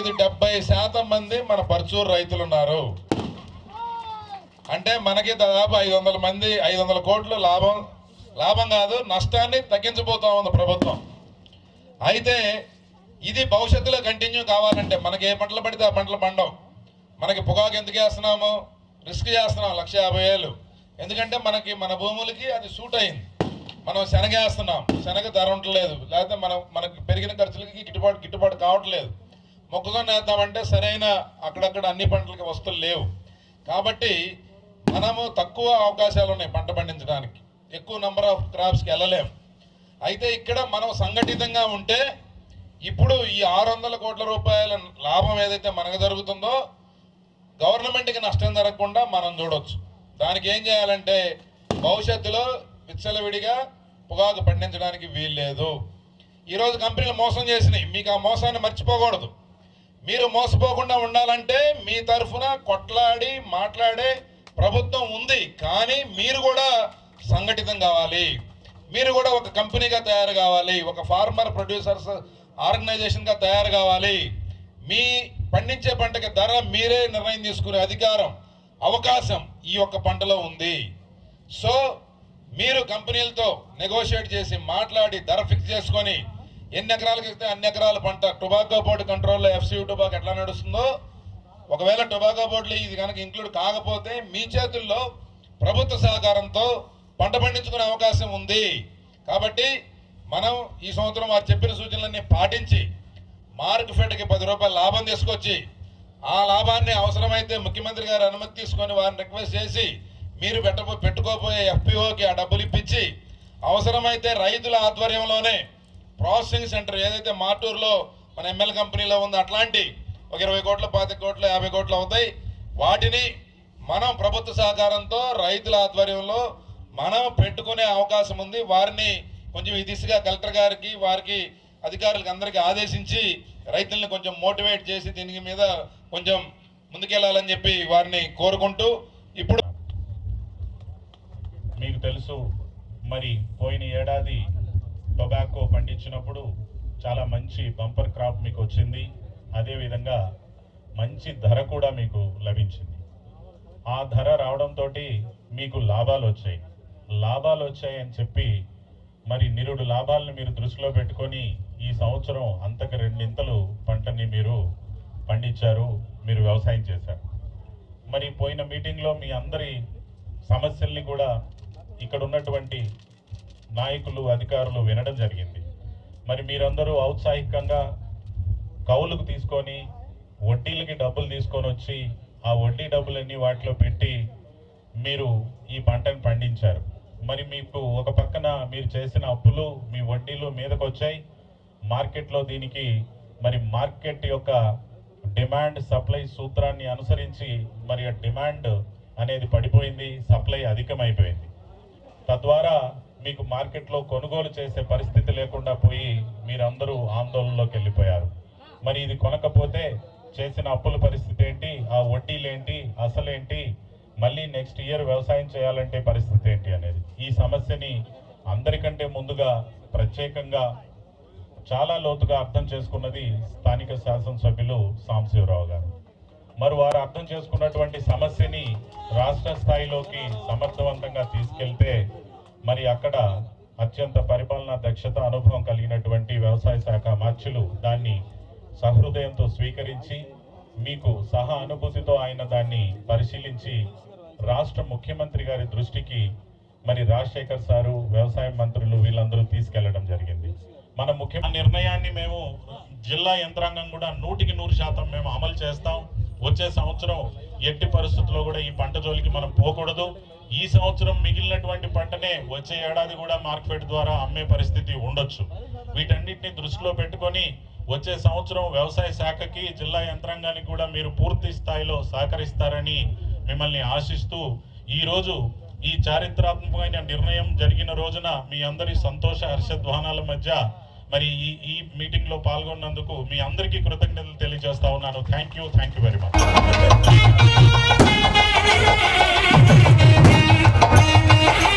ఐదు డెబ్బై శాతం మంది మన పరచూరు రైతులు ఉన్నారు. అంటే మనకి దాదాపు ఐదు వందల మంది ఐదు వందల కోట్లు లాభం లాభం కాదు నష్టాన్ని తగ్గించబోతా ఉంది ప్రభుత్వం. అయితే ఇది భవిష్యత్తులో కంటిన్యూ కావాలంటే మనకి ఏ పంటలు పడితే ఆ పంటలు పండవు మనకి పొగాకు ఎందుకు వేస్తున్నాము? రిస్క్ చేస్తున్నాం లక్ష యాభై వేలు. ఎందుకంటే మనకి మన భూములకి అది సూట్ అయింది. మనం శనగ వేస్తున్నాం శనగ ధర ఉండలేదు. లేకపోతే మనం మనకి పెరిగిన ఖర్చులకి గిట్టుబాటు గిట్టుబాటు కావట్లేదు. మొక్కజొన్న వేద్దామంటే సరైన అక్కడక్కడ అన్ని పంటలకి వస్తువులు లేవు. కాబట్టి మనము తక్కువ అవకాశాలు ఉన్నాయి పంట పండించడానికి. ఎక్కువ నెంబర్ ఆఫ్ క్రాప్స్కి వెళ్ళలేము. అయితే ఇక్కడ మనం సంఘటితంగా ఉంటే ఇప్పుడు ఈ ఆరు వందల కోట్ల రూపాయల లాభం ఏదైతే మనకు జరుగుతుందో గవర్నమెంట్కి నష్టం జరగకుండా మనం చూడవచ్చు దానికి ఏం చేయాలంటే భవిష్యత్తులో విచ్చలవిడిగా పొగాకు పండించడానికి వీల్లేదు. ఈరోజు కంపెనీలు మోసం చేసినాయి. మీకు ఆ మోసాన్ని మర్చిపోకూడదు. మీరు మోసపోకుండా ఉండాలంటే మీ తరఫున కొట్లాడి మాట్లాడే ప్రభుత్వం ఉంది. కానీ మీరు కూడా సంఘటితం కావాలి. మీరు కూడా ఒక కంపెనీగా తయారు కావాలి. ఒక ఫార్మర్ ప్రొడ్యూసర్స్ ఆర్గనైజేషన్గా తయారు కావాలి. మీ పండించే పంటకి ధర మీరే నిర్ణయం తీసుకునే అధికారం అవకాశం ఈ యొక్క పంటలో ఉంది. సో మీరు కంపెనీలతో నెగోషియేట్ చేసి మాట్లాడి ధర ఫిక్స్ చేసుకొని ఎన్ని ఎకరాలకు ఇస్తే అన్ని ఎకరాల పంట? టొబాకో బోర్డు కంట్రోల్లో ఎఫ్సియు టొబాకో ఎట్లా నడుస్తుందో? ఒకవేళ టొబాకో బోర్డులో ఇది కనుక ఇంక్లూడ్ కాకపోతే మీ చేతుల్లో ప్రభుత్వ సహకారంతో పంట పండించుకునే అవకాశం ఉంది. కాబట్టి మనం ఈ సంవత్సరం వారు చెప్పిన సూచనలన్నీ పాటించి మార్క్ ఫెడ్కి పది రూపాయల లాభం తీసుకొచ్చి ఆ లాభాన్ని అవసరమైతే ముఖ్యమంత్రి గారు అనుమతి తీసుకొని వారిని రిక్వెస్ట్ చేసి మీరు పెట్టబో పెట్టుకోబోయే ఎఫ్పిఓకి ఆ డబ్బులు ఇప్పించి అవసరమైతే రైతుల ఆధ్వర్యంలోనే ప్రాసెసింగ్ సెంటర్ ఏదైతే మాటూరులో మన ఎంఎల్ కంపెనీలో ఉందో అట్లాంటి ఒక ఇరవై కోట్ల పాతిక కోట్లు యాభై కోట్లు అవుతాయి. వాటిని మనం ప్రభుత్వ సహకారంతో రైతుల ఆధ్వర్యంలో మనం పెట్టుకునే అవకాశం ఉంది. వారిని కొంచెం ఈ దిశగా కలెక్టర్ గారికి వారికి అధికారులకు అందరికీ ఆదేశించి రైతుల్ని కొంచెం మోటివేట్ చేసి దీని మీద కొంచెం ముందుకెళ్ళాలని చెప్పి వారిని కోరుకుంటూ ఇప్పుడు మీకు తెలుసు మరి పోయిన ఏడాది టొబాకో పండించినప్పుడు చాలా మంచి బంపర్ క్రాప్ మీకు వచ్చింది అదేవిధంగా మంచి ధర కూడా మీకు లభించింది. ఆ ధర రావడంతో మీకు లాభాలు వచ్చాయి. లాభాలు వచ్చాయని చెప్పి మరి నిరుడు లాభాలను మీరు దృష్టిలో పెట్టుకొని ఈ సంవత్సరం అంతకు రెండింతలు పంటని మీరు పండించారు మీరు వ్యవసాయం చేశారు. మరి పోయిన మీటింగ్లో మీ అందరి సమస్యల్ని కూడా ఇక్కడ ఉన్నటువంటి నాయకులు అధికారులు వినడం జరిగింది. మరి మీరందరూ ఔత్సాహికంగా కౌలుకు తీసుకొని వడ్డీలకి డబ్బులు తీసుకొని వచ్చి ఆ వడ్డీ డబ్బులన్నీ వాటిలో పెట్టి మీరు ఈ పంటను పండించారు. మరి మీకు ఒక పక్కన మీరు చేసిన అప్పులు మీ వడ్డీలు మీదకు వచ్చాయి మార్కెట్లో దీనికి మరి మార్కెట్ యొక్క డిమాండ్ సప్లై సూత్రాన్ని అనుసరించి మరి డిమాండ్ అనేది పడిపోయింది సప్లై అధికమైపోయింది. తద్వారా మీకు మార్కెట్లో కొనుగోలు చేసే పరిస్థితి లేకుండా పోయి మీరందరూ ఆందోళనలోకి వెళ్ళిపోయారు. మరి ఇది కొనకపోతే చేసిన అప్పుల పరిస్థితి ఏంటి? ఆ వడ్డీలేంటి అసలేంటి? మళ్ళీ నెక్స్ట్ ఇయర్ వ్యవసాయం చేయాలంటే పరిస్థితి ఏంటి అనేది. ఈ సమస్యని అందరికంటే ముందుగా ప్రత్యేకంగా చాలా లోతుగా అర్థం చేసుకున్నది స్థానిక శాసనసభ్యులు సాంబశివరావు గారు. మరి వారు అర్థం చేసుకున్నటువంటి సమస్యని రాష్ట్ర స్థాయిలోకి సమర్థవంతంగా తీసుకెళ్తే మరి అక్కడ అత్యంత పరిపాలనా దక్షత అనుభవం కలిగినటువంటి వ్యవసాయ శాఖ మార్చులు దాన్ని సహృదయంతో స్వీకరించి మీకు సహా అనుభూతితో ఆయన దాన్ని పరిశీలించి రాష్ట్ర ముఖ్యమంత్రి గారి దృష్టికి మరి రాజశేఖర్ సారు వ్యవసాయ మంత్రులు వీళ్ళందరూ తీసుకెళ్ళడం జరిగింది. మన ముఖ్య నిర్ణయాన్ని మేము జిల్లా యంత్రాంగం కూడా నూటికి నూరు శాతం మేము అమలు చేస్తాం. వచ్చే సంవత్సరం ఎట్టి పరిస్థితుల్లో కూడా ఈ పంట జోలికి మనం పోకూడదు. ఈ సంవత్సరం మిగిలినటువంటి పంటనే వచ్చే ఏడాది కూడా మార్కెట్ ద్వారా అమ్మే పరిస్థితి ఉండొచ్చు. వీటన్నిటిని దృష్టిలో పెట్టుకొని వచ్చే సంవత్సరం వ్యవసాయ శాఖకి జిల్లా యంత్రాంగానికి కూడా మీరు పూర్తి స్థాయిలో సహకరిస్తారని మిమ్మల్ని ఆశిస్తూ ఈరోజు ఈ చారిత్రాత్మకమైన నిర్ణయం జరిగిన రోజున మీ అందరి సంతోష హర్షధ్వానాల మధ్య మరి ఈ ఈ మీటింగ్లో పాల్గొన్నందుకు మీ అందరికీ కృతజ్ఞతలు తెలియజేస్తా ఉన్నాను thank you thank you very much Thank you.